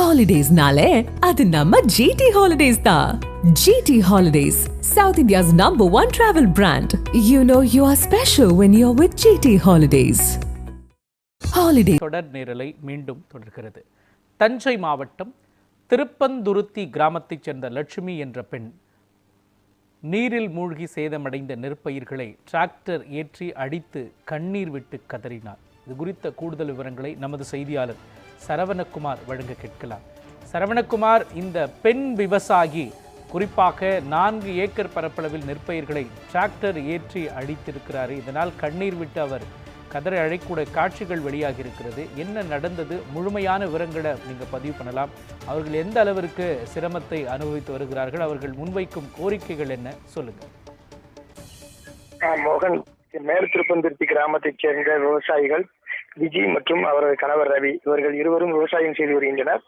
ஹாலிடேஸ்னாலே அது நம்ம ஜிடி ஹாலிடேஸ் தான் GT holidays south India's number one travel brand you know you are special when you are with GT holidays holiday தொடர் நேரலை மீண்டும் தொடர்கிறது. தஞ்சை மாவட்டம் திருப்பந்துருத்தி கிராமத்தைச் சேர்ந்த லட்சுமி என்ற பெண் நீரில் மூழ்கி சேதமடைந்த நெற்பயிர்களை டிராக்டர் ஏற்றி அடித்து கண்ணீர் விட்டு கதறினார் இது குறித்த கூடுதல் விவரங்களை நமது செய்தியாளர் சரவணகுமார் வழங்க கேட்கலாம். சரவணகுமார் இந்த பெண் விவசாயி குறிப்பாக நான்கு ஏக்கர் பரப்பளவில் நெற்பயிர்களை டிராக்டர் ஏற்றி அழித்திருக்கிறார் இதனால் கண்ணீர் விட்டு அவர் கதரை அழைக்கூட காட்சிகள் வெளியாகி இருக்கிறது என்ன நடந்தது? முழுமையான விவரங்களை நீங்க பதிவு பண்ணலாம். அவர்கள் எந்த அளவிற்கு சிரமத்தை அனுபவித்து வருகிறார்கள்? அவர்கள் முன்வைக்கும் கோரிக்கைகள் என்ன? சொல்லுங்க. மோகன் மேல் திருப்பந்திருத்தி கிராமத்தைச் சேர்ந்த விவசாயிகள் விஜய் மற்றும் அவரது கணவர் ரவி இவர்கள் இருவரும் விவசாயம் செய்து வருகின்றனர்.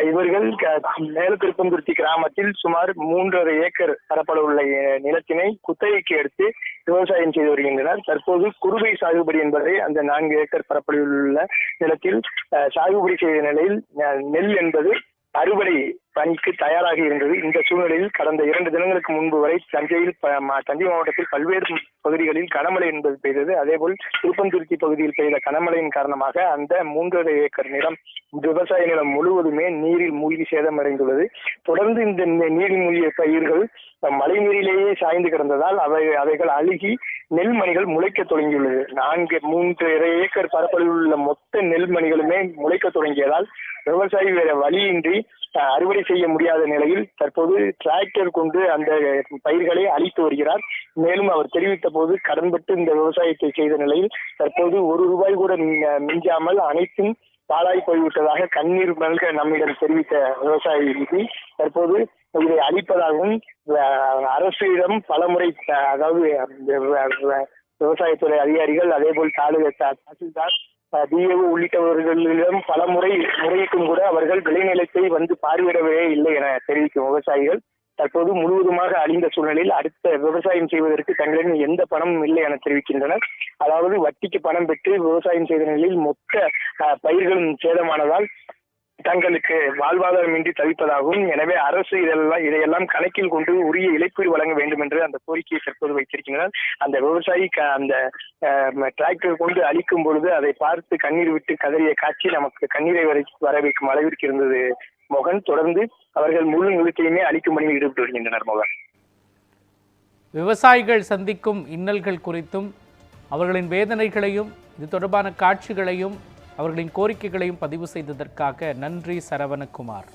இவர்கள் க- திருப்பந்துருத்தி கிராமத்தில் சுமார் மூன்றரை ஏக்கர் பரப்பளவுள்ள நிலத்தினை குத்தகைக்கு எடுத்து விவசாயம் செய்து வருகின்றனர். தற்போது குறுவை சாகுபடி என்பதை அந்த நான்கு ஏக்கர் பரப்பளவில் உள்ள நிலத்தில் சாகுபடி செய்த நிலையில் நெல் என்பது அறுவடை பணிக்கு தயாராக இருந்தது. இந்த சூழ்நிலையில் கடந்த இரண்டு தினங்களுக்கு முன்பு வரை தஞ்சையில் தஞ்சை மாவட்டத்தில் பல்வேறு பகுதிகளில் கனமழை என்பது பெய்தது. அதேபோல் திருப்பந்துருத்தி பகுதியில் பெய்த கனமழையின் காரணமாக அந்த மூன்றரை ஏக்கர் நிலம் விவசாய நிலம் முழுவதுமே நீரில் மூழ்கி சேதமடைந்துள்ளது. தொடர்ந்து இந்த நீரில் மூழ்கிய பயிர்கள் மழை நீரிலேயே சாய்ந்து கிடந்ததால் அவை அவைகள் அழுகி நெல்மணிகள் முளைக்க தொடங்கியுள்ளது. நான்கு மூன்று ஏக்கர் பரப்பளவில் உள்ள மொத்த நெல்மணிகளுமே முளைக்க தொடங்கியதால் விவசாயி வேற வழியின்றி அறுவடை அறுவடை செய்ய முடியாத நிலையில் தற்போது டிராக்டர் கொண்டு அந்த பயிர்களை அழித்து வருகிறார். மேலும் அவர் தெரிவித்த போது கடன்பட்டு இந்த விவசாயத்தை செய்த நிலையில் தற்போது ஒரு ரூபாய் கூட மிஞ்சாமல் அனைத்தும் பாழாய் போய்விட்டதாக கண்ணீர் மல்க நம்மிடம் தெரிவித்த விவசாயி விதி தற்போது இதை அழிப்பதாகவும் அரசிடம் பலமுறை அதாவது விவசாயத்துறை அதிகாரிகள் அதே போல் தாலுகா தாசில்தார் டிஏஓ உள்ளிட்டவர்களிடம் பல முறை முறையிட்டும் கூட அவர்கள் விளைநிலத்தை வந்து பார்வையிடவே இல்லை என தெரிவிக்கும் விவசாயிகள். தற்போது முழுவதுமாக அழிந்த சூழ்நிலையில் அடுத்த விவசாயம் செய்வதற்கு தங்களிடம் எந்த பணமும் இல்லை என தெரிவிக்கின்றனர். அதாவது வட்டிக்கு பணம் பெற்று விவசாயம் செய்த நிலையில் மொத்த பயிர்களும் சேதமானதால் தங்களுக்கு வாழ்வாதாரமின்றி தவிப்பதாகவும் எனவே அரசு இதெல்லாம் இதையெல்லாம் கணக்கில் கொண்டு உரிய இழப்பீடு வழங்க வேண்டும் என்று அந்த கோரிக்கையை தற்போது வைத்திருக்கின்றனர். அந்த விவசாயி க- அந்த டிராக்டர் கொண்டு அழிக்கும் பொழுது அதை பார்த்து கண்ணீர் விட்டு கதறிய காட்சி நமக்கு கண்ணீரை வரை வர வைக்கும் அளவிற்கு இருந்தது மோகன். தொடர்ந்து அவர்கள் முழு நிலத்தையுமே அழிக்கும் பணியில் ஈடுபட்டு வருகின்றனர் மோகன். விவசாயிகள் சந்திக்கும் இன்னல்கள் குறித்தும் அவர்களின் வேதனைகளையும் இது தொடர்பான காட்சிகளையும் அவர்களின் கோரிக்கைகளையும் பதிவு செய்ததற்காக நன்றி சரவணகுமார்.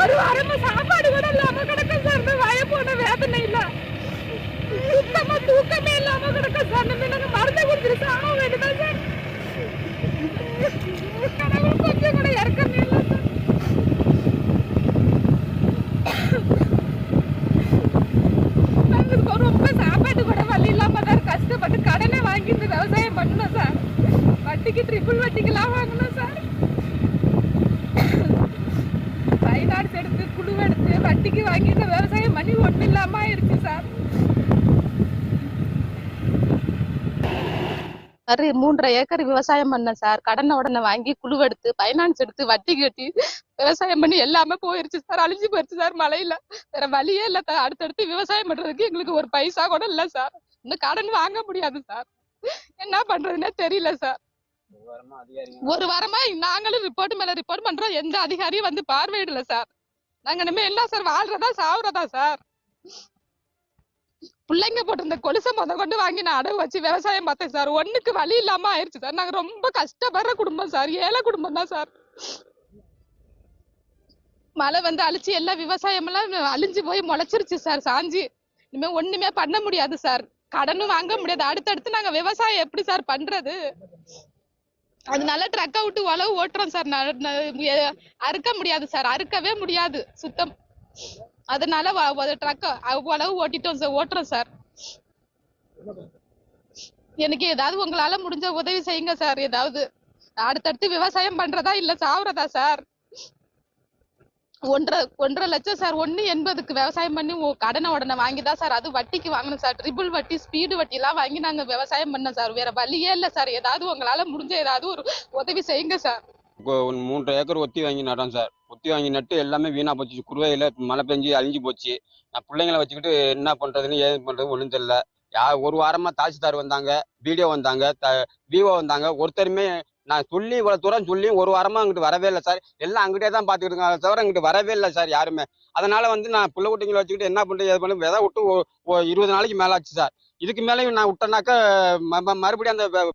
ஒரு வாரமா சாப்பாடு கூட இல்லாம கிடக்கும் வய போன வேதனை இல்ல. சுத்தமா தூக்கமே இல்லாம கிடக்க சார் நம்ம நாங்க மருந்தை கொடுத்துட்டு சாக சார். கடவுள் கொஞ்சம் கூட இறக்கமே இல்லை சார். ரொம்ப சாப்பாடு கூட வழி இல்லாம தான் கஷ்டப்பட்டு கடனை வாங்கிட்டு விவசாயம் பண்ணணும் சார். வட்டிக்கு ட்ரிபிள் வட்டிக்கெல்லாம் வாங்கணும் சார் ஃபைனான்ஸ் எடுத்து குழு எடுத்து வட்டிக்கு வாங்கிட்டு விவசாயம் பண்ணி ஒன்றும் சார். சார் மூன்றரை ஏக்கர் விவசாயம் பண்ணேன் சார். கடனை உடனே வாங்கி குழு எடுத்து ஃபைனான்ஸ் எடுத்து வட்டி கட்டி விவசாயம் பண்ணி எல்லாமே போயிருச்சு சார். அழிஞ்சு போயிருச்சு சார் மழையில. வேற வழியே இல்ல சார். அடுத்தடுத்து விவசாயம் பண்றதுக்கு எங்களுக்கு ஒரு பைசா கூட இல்ல சார். இந்த கடன் வாங்க முடியாது சார். என்ன பண்றதுன்னே தெரியல சார். ஒரு வாரமா நாங்களும் ரிப்போர்ட் மேல ரிப்போர்ட் பண்றோம். எந்த அதிகாரியும் வந்து பார்வையிடல சார். நாங்க இனிமே என்ன சார் வாழ்றதா சாவுறதா சார்? பிள்ளைங்க போட்டிருந்த கொலுசை முத கொண்டு வாங்கி நான் அடகு வச்சு விவசாயம் பார்த்தேன் சார். ஒண்ணுக்கு வழி இல்லாம ஆயிருச்சு சார். நாங்க ரொம்ப கஷ்டப்படுற குடும்பம் சார். ஏழை குடும்பம் தான் சார். மழை வந்து அழிச்சு எல்லா விவசாயம் எல்லாம் அழிஞ்சு போய் முளைச்சிருச்சு சார். சாஞ்சி. இனிமே ஒண்ணுமே பண்ண முடியாது சார். கடனும் வாங்க முடியாது. அடுத்தடுத்து நாங்க விவசாயம் எப்படி சார் பண்றது? அதனால ட்ரக்கை விட்டு உழவு ஓட்டுறோம் சார். ந- ந- அறுக்க முடியாது சார். அறுக்கவே முடியாது. சுத்தம். அதனால ட்ரக் அவ்வளவு ஓட்டிட்டோம் சார் ஓட்டுறோம் சார் எனக்கு ஏதாவது உங்களால முடிஞ்ச உதவி செய்யுங்க சார் ஏதாவது அடுத்தடுத்து விவசாயம் பண்றதா இல்ல சாவுறதா சார் ஒன்றரை ஒன்றரை லட்சம் சார் ஒன்னு எண்பதுக்கு விவசாயம் பண்ணி கடனை உடனே வாங்கி தான் சார் அது வட்டிக்கு வாங்கணும் சார் ட்ரிபிள் வட்டி ஸ்பீடு வட்டி எல்லாம் வாங்கி நாங்க விவசாயம் பண்ணோம் சார் வேற வழியே இல்ல சார் ஏதாவது உங்களால முடிஞ்ச ஏதாவது ஒரு உதவி செய்யுங்க சார் மூன்றரை ஏக்கர் ஒத்தி வாங்கி நட்டோம் சார். ஒத்தி வாங்கி நட்டு எல்லாமே வீணாக போச்சு. குருவையில் மழை பெஞ்சு அழிஞ்சு போச்சு. நான் பிள்ளைங்களை வச்சுக்கிட்டு என்ன பண்ணுறதுன்னு ஏது பண்ணுறது ஒன்றும் தெரியல. யா ஒரு வாரமாக தாசில்தார் வந்தாங்க பிடிஓ வந்தாங்க த விஓ வந்தாங்க. ஒருத்தருமே நான் சொல்லி இவ்வளோ தூரம் சொல்லி ஒரு வாரமாக அங்கிட்டு வரவே இல்லை சார். எல்லாம் அங்கிட்டே தான் பார்த்துக்கிட்டு இருக்காங்க தவிர அங்கிட்டு வரவே இல்லை சார் யாருமே. அதனால் வந்து நான் பிள்ளை குட்டிங்களை வச்சுக்கிட்டு என்ன பண்ணுறது ஏது பண்ணு விதை விட்டு இருபது நாளைக்கு மேலே ஆச்சு சார். இதுக்கு மேலேயும் நான் விட்டேன்னாக்கா ம- மறுபடியும் அந்த